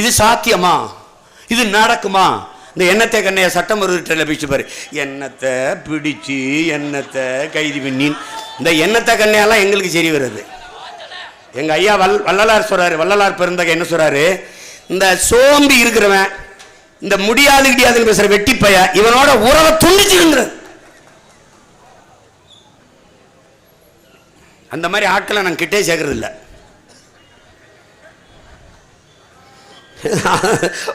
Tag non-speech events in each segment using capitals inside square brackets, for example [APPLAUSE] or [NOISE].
இது சாத்தியமா? இது நடக்குமா? இந்த எண்ணத்தை கண்ணைய சட்டம் ஒரு பிடிச்சு பாரு எண்ணத்தை பிடிச்சு எண்ணத்தை கைது பண்ணின். இந்த எண்ணத்தை கண்ணையெல்லாம் எங்களுக்கு சரி வருது. எங்கள் ஐயா வல் வள்ளலார் சொல்கிறாரு வள்ளலார் பெருந்தக என்ன சொல்கிறாரு இந்த சோம்பி இருக்கிறவன் இந்த முடியாது கிடையாதுன்னு பேசுகிற வெட்டிப்பைய இவனோட உறவை துண்டிச்சுங்கிற அந்த மாதிரி ஆட்களை நான் கிட்டே சேர்க்கறதில்லை.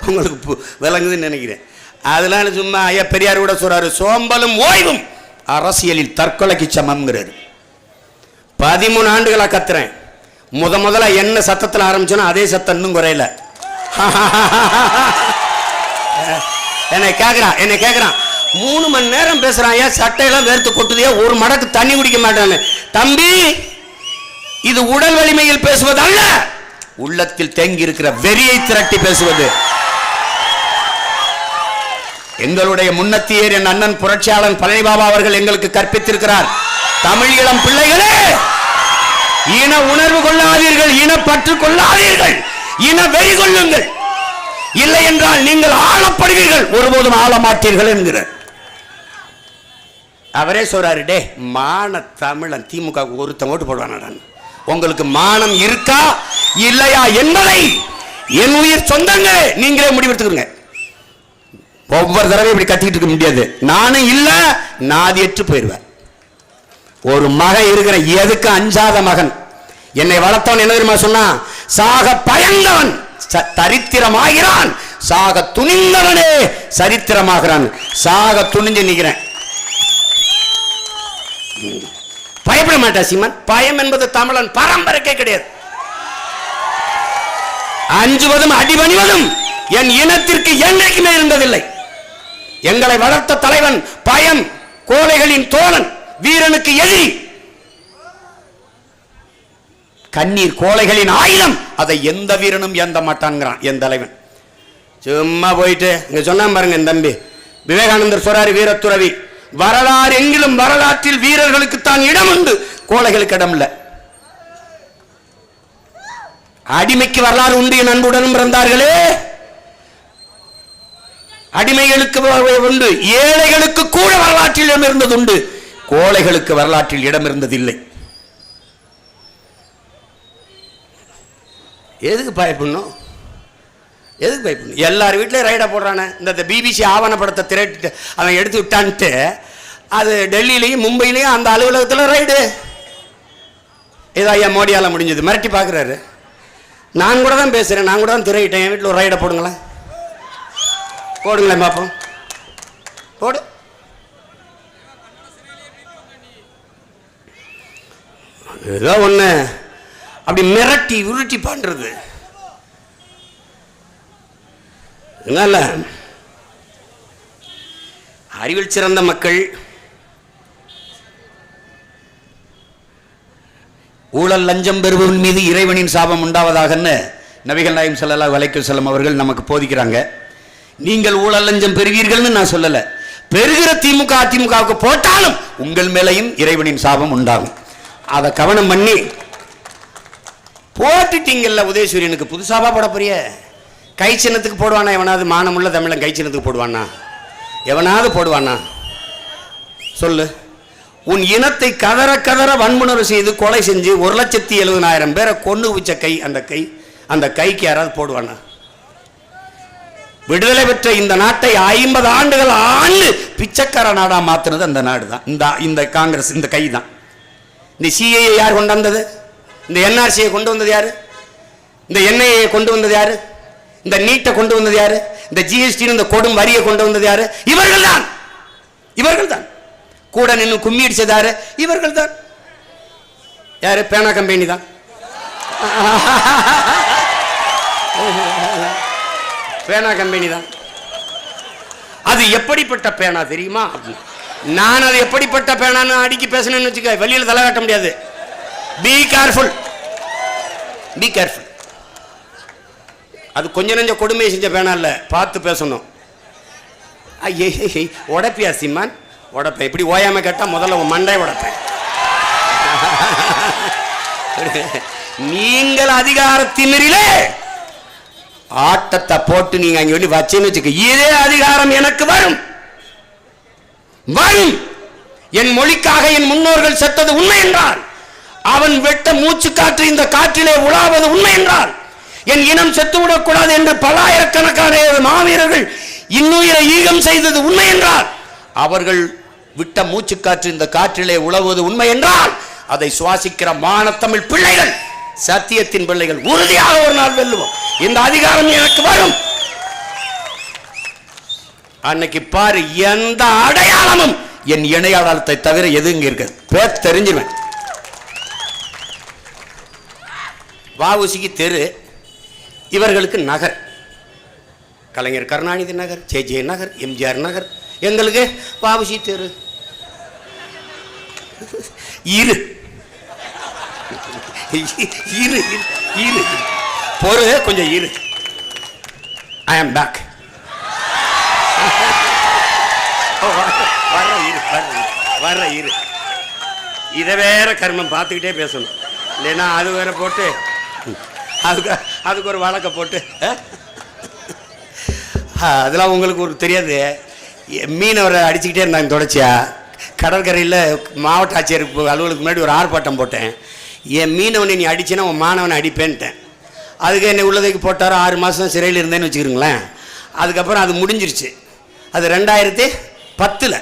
உங்களுக்கு பு- விளங்குதுன்னு நினைக்கிறேன். அதனால சும்மா ஐயா பெரியார் கூட சொல்றாரு சோம்பலும் ஓய்வும் அரசியலில் தற்கொலைக்கு சமம்ங்கிறாரு. பதிமூணு ஆண்டுகளாக கத்துறேன். முத முதல்ல என்ன சத்தத்தில் ஆரம்பிச்சோன்னா அதே சத்தம் இன்னும் குறையல. [LAUGHS] என்னை கேட்குறான் என்னை கேட்குறான் மூணு மணி நேரம் பேசுகிறான் ஏன் சட்டையெல்லாம் வேர்த்து கொட்டுதே ஒரு மடக்கு தண்ணி குடிக்க மாட்டான்னு தம்பி இது உடல் வலிமையில் பேசுவதல்ல. உள்ளத்தில் தேங்கி இருக்கிற வெறியை திரட்டி பேசுவது. எங்களுடைய முன்னத்தியர் என் அண்ணன் புரட்சியாளன் பழனி பாபா அவர்கள் எங்களுக்கு கற்பித்திருக்கிறார். தமிழ் இளம் பிள்ளைகளே! இன உணர்வு கொள்ளாதீர்கள் பற்று கொள்ளாதீர்கள் இன வெறி கொள்ளுங்கள். இல்லை என்றால் நீங்கள் ஆளப்படுவீர்கள் ஒருபோதும் ஆள மாட்டீர்கள் என்கிறார். அவரே சொல்றாரு டே மான தமிழன் திமுக ஒருத்தன் ஓட்டு போடுவான் உங்களுக்கு மானம் இருக்கா இல்லையா என்பதை என் உயிர் சொந்தங்களே நீங்களே முடிவெடுத்துக்கிறீங்க. ஒவ்வொரு தடவை இப்படி கத்திக்கிட்டு இருக்க முடியாது. நானும் இல்லை நாதியற்று போயிடுவேன். ஒரு மகன் இருக்கிற எதுக்கு அஞ்சாத மகன்? என்னை வளர்த்தவன் என்ன தெரியுமா சொன்னா? சாக பயந்தவன் ச- தரித்திரமாகிறான். சாக துணிந்தவனே சரித்திரமாகிறான். சாக துணிஞ்சு நிக்கிறேன். பயப்பட மாட்டா சீமான். பயம் என்பது தமிழன் பரம்பரைக்கே கிடையாது. அஞ்சுவதும் அடிபணிவதும் என் இனத்திற்கு என்றைக்குமே இருந்ததில்லை எங்களை வளர்த்த தலைவன் பயம் கோழைகளின் தோழன் வீரனுக்கு எதிரி. கண்ணீர் கோழைகளின் ஆயுதம் அதை எந்த வீரனும் எந்த மாட்டான்கிறான் என் தலைவன். சும்மா போயிட்டு இங்க சொன்னா பாருங்க என் தம்பி. விவேகானந்தர் சொல்றாரு வீரத்துறவி. வரலாறு எங்கிலும் வரலாற்றில் வீரர்களுக்கு தான் இடம் உண்டு. கோழைகளுக்கு இடம் இல்லை. அடிமைக்கு வரலாறு உண்டு என் அன்புடனும் பிறந்தார்களே. அடிமைகளுக்கு உண்டு. ஏழைகளுக்கு கூட வரலாற்றில் இடம் இருந்தது உண்டு. கோழைகளுக்கு வரலாற்றில் இடம் இருந்ததில்லை. எதுக்கு பயப்படணும்? எதுக்கு பயப்படணும் எல்லார் வீட்லேயும் ரைடை போடுறானே. இந்த பிபிசி ஆவணப்படத்தை திரட்டிட்டு அவன் எடுத்து விட்டான்ட்டு அது டெல்லியிலையும் மும்பையிலையும் அந்த அலுவலகத்தில் ரைடு ஏதோ ஐயா மோடியால் முடிஞ்சது. மிரட்டி பார்க்குறாரு நான் கூட தான் பேசுகிறேன் நான் கூட தான் திரையிட்டேன். என் வீட்டில் ஒரு ரைடை போடுங்களேன். போடுங்களேன் பார்ப்போம் போடு. ஏதோ ஒன்று அப்படி மிரட்டி உருட்டி பண்ணுறது அதனால அறிவில் சிறந்த மக்கள் ஊழல் லஞ்சம் பெறுபவன் மீது இறைவனின் சாபம் உண்டாவதாகன்னு நபிகள் நாயம் ஸல்லல்லாஹு வலைக்கு செல்லும் அவர்கள் நமக்கு போதிக்கிறாங்க. நீங்கள் ஊழல் லஞ்சம் பெறுவீர்கள்னு நான் சொல்லல. பெறுகிற திமுக அதிமுகவுக்கு போட்டாலும் உங்கள் மேலையும் இறைவனின் சாபம் உண்டாகும். அதை கவனம் பண்ணி போட்டுட்டீங்கல்ல உதயசூரியனுக்கு புதுசாவா போட போறிய? கை சின்னத்துக்கு போடுவானா? எவனாவது மானமுள்ள தமிழன் கை சின்னத்துக்கு போடுவானா? எவனாவது போடுவானா? சொல்லு. உன் இனத்தை கதற கதற வன்முணர்வு செய்து கொலை செஞ்சு ஒரு லட்சத்தி எழுபதாயிரம் பேரை கொண்டு வச்ச கை அந்த கை அந்த கைக்கு யாராவது போடுவானா? விடுதலை பெற்ற இந்த நாட்டை ஐம்பது ஆண்டுகள் ஆண்டு பிச்சைக்கார நாடா மாத்துனது அந்த நாடு தான் இந்த இந்த காங்கிரஸ் இந்த கை தான் இந்த சிஏஏ யார் கொண்டு வந்தது? இந்த என்ஆர்சியை கொண்டு வந்தது யாரு? இந்த என்ஐஏ கொண்டு வந்தது யாரு? இந்த நீட்டை கொண்டு வந்தது யாரு? இந்த ஜிஎஸ்டி இந்த கொடும் வரியை கொண்டு வந்தது யாரு? இவர்கள் தான் இவர்கள் தான் கூட நின்று கும்மி அடிச்சது யாரு? இவர்கள் தான் யாரு? பேனா கம்பெனி தான். பேனா கம்பெனி தான். அது எப்படிப்பட்ட பேனா தெரியுமா? நான் அது எப்படிப்பட்ட பேனான்னு அடிக்கி பேசணும்னு வச்சுக்க வெளியில் தலை காட்ட முடியாது. பி கேர்ஃபுல் பி கேர்ஃபுல் அது கொஞ்ச நெஞ்ச கொடுமையை செஞ்ச பேனா இல்லை. பார்த்து பேசணும். உடப்பியா சிம்மான் உடப்பேன் இப்படி ஓயாம கேட்டால் முதல்ல உன் மண்டை உடப்பேன். [LAUGHS] நீங்கள் அதிகார ஆட்டத்தை போட்டு நீங்க அங்க சொல்லி வச்சேன்னு வச்சுக்க இதே அதிகாரம் எனக்கு வரும். வரும். என் மொழிக்காக என் முன்னோர்கள் செத்தது உண்மை என்றால் அவன் வெட்ட மூச்சு காற்று இந்த காற்றிலே உலாவது உண்மை என்றால் என் இனம் செத்துவிடக் கூடாது என்று பல்லாயிரக்கணக்கான மாவீரர்கள் இன்னுயிரை ஈகம் செய்தது உண்மை என்றால் அவர்கள் விட்ட மூச்சு காற்று இந்த காற்றிலே உழவுவது உண்மை என்றால் அதை சுவாசிக்கிற மானத்தமிழ் பிள்ளைகள் சத்தியத்தின் பிள்ளைகள் உறுதியாக ஒரு நாள் வெல்லுவோம். இந்த அதிகாரம் எனக்கு வரும். அன்னைக்கு பாரு எந்த அடையாளமும் என் இணையாளத்தை தவிர எது இங்க இருக்கு? பேர் தெரிஞ்சிருவேன். வாவுசிக்கு தெரு. இவர்களுக்கு நகர். கலைஞர் கருணாநிதி நகர் ஜே ஜே நகர் எம்ஜிஆர் நகர். எங்களுக்கு பாபுசி தெரு இரு. இரு. இரு, பொறு கொஞ்சம் இரு. ஐ ஆம் பேக் வர இரு வர்ற இரு, வர்ற இரு. இதை வேற கர்மம் பார்த்துக்கிட்டே பேசணும். இல்லைன்னா அது வேற போட்டு அதுக்கு அதுக்கு ஒரு வழக்கை போட்டு ஆ, அதெல்லாம் உங்களுக்கு ஒரு தெரியாது. மீனவரை அடிச்சுக்கிட்டே இருந்தாங்க தொடச்சியா கடற்கரையில் மாவட்ட ஆட்சியர் அலுவலுக்கு முன்னாடி ஒரு ஆர்ப்பாட்டம் போட்டேன். என் மீனவனை நீ அடிச்சேன்னா உன் மாணவனை அடிப்பேன்ட்டேன். அதுக்கு என்னை உள்ளதைக்கு போட்டாரோ ஆறு மாதம் சிறையில் இருந்தேன்னு வச்சுக்கிறீங்களேன். அதுக்கப்புறம் அது முடிஞ்சிருச்சு. அது ரெண்டாயிரத்தி பத்தில்.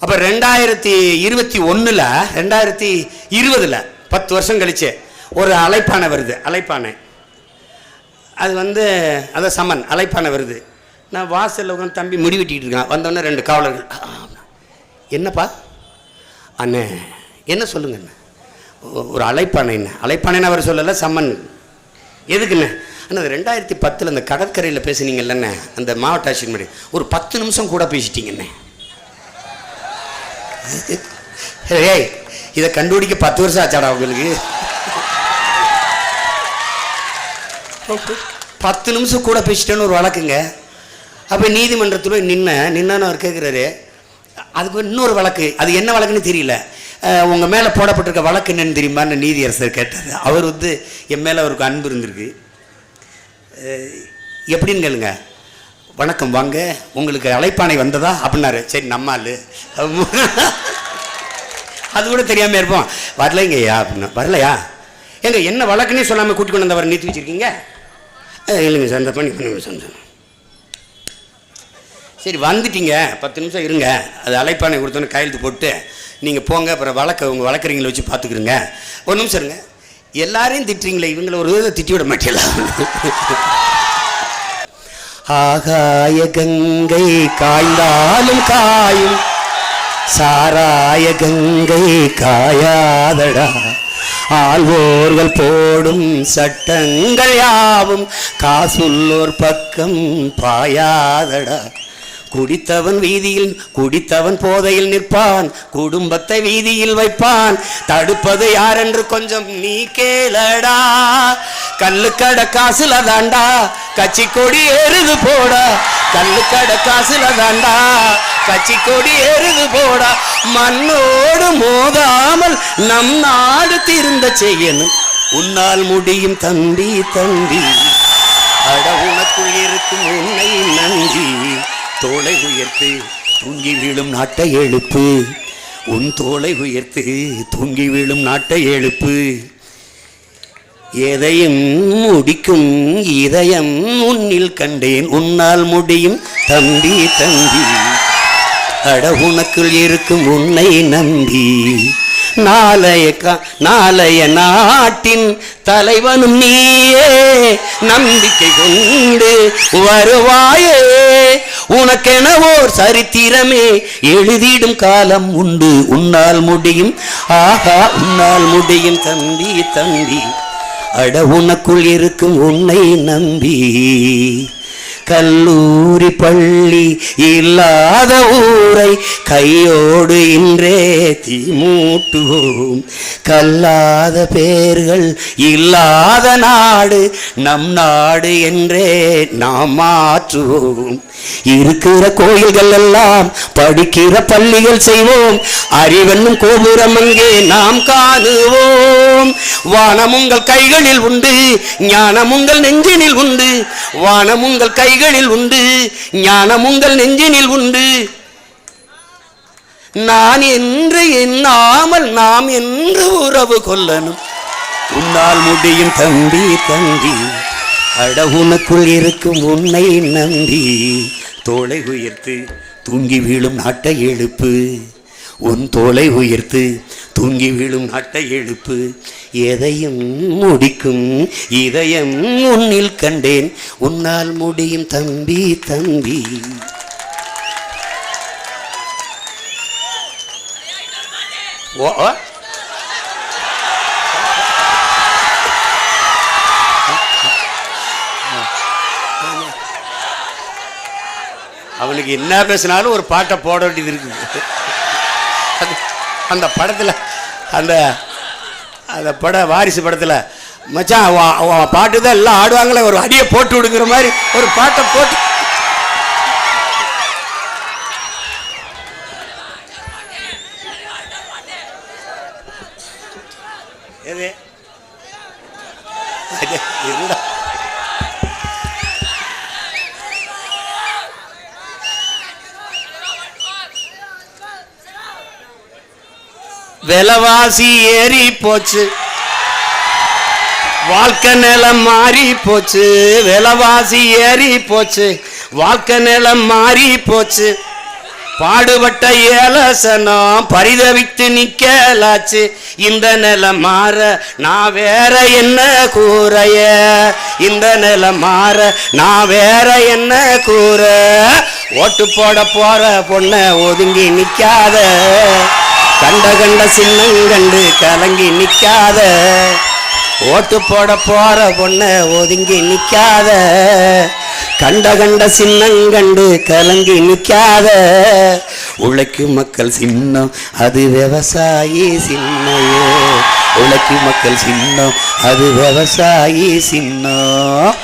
அப்போ ரெண்டாயிரத்தி இருபத்தி ஒன்றில் ரெண்டாயிரத்தி இருபதில் பத்து வருஷம் கழிச்சு ஒரு அழைப்பானை வருது அழைப்பானை அது வந்து அதான் சமன் அழைப்பானை வருது. நான் வாசலில் உட்காந்து தம்பி முடி வெட்டிக்கிட்டு இருக்கான். வந்தோடனே ரெண்டு காவலர்கள் என்னப்பா? அண்ணே என்ன சொல்லுங்க அண்ணே? ஒரு அழைப்பானை என்ன? அழைப்பானைன்னு அவர் சொல்லலை சம்மன் எதுக்குண்ணே? அண்ணா ரெண்டாயிரத்தி பத்தில் அந்த கடற்கரையில் பேசுனீங்கல்லண்ணே அந்த மாவட்ட ஆட்சியர் முன்னாடி ஒரு பத்து நிமிஷம் கூட பேசிட்டீங்கண்ணே. ஏய் இதை கண்டுபிடிக்க பத்து வருஷம் ஆச்சாடா உங்களுக்கு? பத்து நிமிஷம் கூட பேசிட்டேன்னு ஒரு வழக்குங்க. அப்போ நீதிமன்றத்தில் போய் நின்ன நின்னு அவர் கேட்குறாரு அதுக்கு இன்னொரு வழக்கு. அது என்ன வழக்குன்னு தெரியல. உங்கள் மேலே போடப்பட்டிருக்க வழக்கு என்னன்னு தெரியுமான்னு நீதியரசர் கேட்டார். அவர் வந்து என் மேலே அவருக்கு அன்பு இருந்திருக்கு. எப்படின்னு கேளுங்க. வணக்கம் வாங்க. உங்களுக்கு அழைப்பானை வந்ததா? அப்படின்னாரு. சரி நம்மால் அது கூட தெரியாமல் இருப்போம். வரலைங்கய்யா அப்படின்னா. வரலையா? ஏங்க என்ன வழக்குன்னே சொல்லாமல் கூட்டிக் கொண்டு வந்தவரை நீத்து வச்சிருக்கீங்க? இல்லைங்க சார் இந்த பண்ணி பண்ணுங்க சார் சரி வந்துட்டீங்க. பத்து நிமிஷம் இருங்க. அது அழைப்பானை கொடுத்தோன்னு கையெழுத்து போட்டு நீங்கள் போங்க அப்புறம் வழக்க உங்கள் வழக்கறிஞங்களை வச்சு பார்த்துக்கிறங்க ஒரு நிமிஷம் இருங்க. எல்லாரையும் திட்டுறீங்களே இவங்களை ஒரு விதத்தை திட்டி விட மாட்டீங்களா? ஆகாய கங்கை காய்ந்தாலும் காயும் சாராய கங்கை காயாதடா. ஆள்வோர்கள் போடும் சட்டங்கள் யாவும் காசுள்ளோர் பக்கம் பாயாதடா. குடித்தவன் வீதியில் குடித்தவன் போதையில் நிற்பான் குடும்பத்தை வீதியில் வைப்பான். தடுப்பது யாரென்று கொஞ்சம் நீ கேளடா. கல்லுக்கட காசுல தாண்டா கச்சி கொடி எருது போடா. கல்லுக்கட காசுல தாண்டா கச்சி கொடி எருது போடா. மண்ணோடு மோதாமல் நம் நாடு திருந்த செய்யணும். உன்னால் முடியும் தம்பி தம்பி அட உனக்குள் இருக்கும் உன்னை நன்றி தோலை உயர்த்து தூங்கி வீழும் நாட்டை எழுப்பு. உன் தோலை உயர்த்து தூங்கி வீழும் நாட்டை எழுப்பு. எதையும் முடிக்கும் இதயம் உன்னில் கண்டேன். உன்னால் முடியும் தம்பி தம்பி அட உனக்குள் இருக்கும் உன்னை நம்பி நாளைய நாளைய நாட்டின் தலைவனும் நீயே. நம்பிக்கை கொண்டு வருவாயே. உனக்கென ஓர் சரித்திரமே. எழுதிடும் காலம் உண்டு. உன்னால் முடியும். ஆகா உன்னால் முடியும் தம்பி தம்பி. அட உனக்குள் இருக்கும் உன்னை நம்பி கல்லூரி பள்ளி இல்லாத ஊரை கையோடு இன்றே தீமூட்டுவோம். கல்லாத பேர்கள் இல்லாத நாடு நம் நாடு என்றே நாம் மாற்றுவோம். இருக்கிற கோயில்கள் எல்லாம் படிக்கிற பள்ளிகள் செய்வோம். அறிவென்னும் கோபுரம் அங்கே நாம் காணுவோம். வானம் உங்கள் கைகளில் உண்டு ஞானம் உங்கள் நெஞ்சினில் உண்டு. வானம் உங்கள் கைகளில் உண்டு ஞானம் உங்கள் நெஞ்சினில் உண்டு. நான் என்று எண்ணாமல் நாம் என்று உறவு கொள்ளணும். உன்னால் முடியும் தம்பி தம்பி அட உனக்குள் இருக்கும் உன்னை நம்பி. தோலை உயர்த்து தூங்கி வீழும் நாட்டை எழுப்பு. உன் தோலை உயர்த்து தூங்கி விழும் அட்டை எழுப்பு. எதையும் முடிக்கும் இதயம் உன்னில் கண்டேன். உன்னால் முடியும் தம்பி தம்பி. ஓ ஓ. அவனுக்கு என்ன பேசினாலும் ஒரு பாட்டை போட வேண்டியது இருக்குது. அது- அந்த படத்தில் அந்த அந்த பட வாரிசு படத்தில் மச்சான் பாட்டு தான் எல்லாம் ஆடுவாங்களே ஒரு அடியை போட்டு விடுங்கிற மாதிரி ஒரு பாட்டை போட்டு எது அது இருடா. விலைவாசி ஏறி போச்சு. வாழ்க்கை நிலம் மாறி போச்சு. விலைவாசி ஏறி போச்சு. வாழ்க்கை நிலம் மாறி போச்சு. பாடுபட்ட ஏலசனம் பரிதவித்து நிக்கலாச்சு. இந்த நிலம் மாற நான் வேற என்ன கூறைய? இந்த நிலம் மாற நான் வேற என்ன கூற? ஓட்டு போட போற பொண்ண ஒதுங்கி நிக்காத. கண்ட கண்ட சின்னங்கண்டு கலங்கி நிற்காத ஓட்டு போட போற பொண்ண ஒதுங்கி நிற்காத கண்ட கண்ட சின்னங்கண்டு கலங்கி நிற்காத உழைக்கும் மக்கள் சின்னம் அது விவசாயி சின்னையோ உழைக்கும் மக்கள் சின்னம் அது விவசாயி சின்னம்.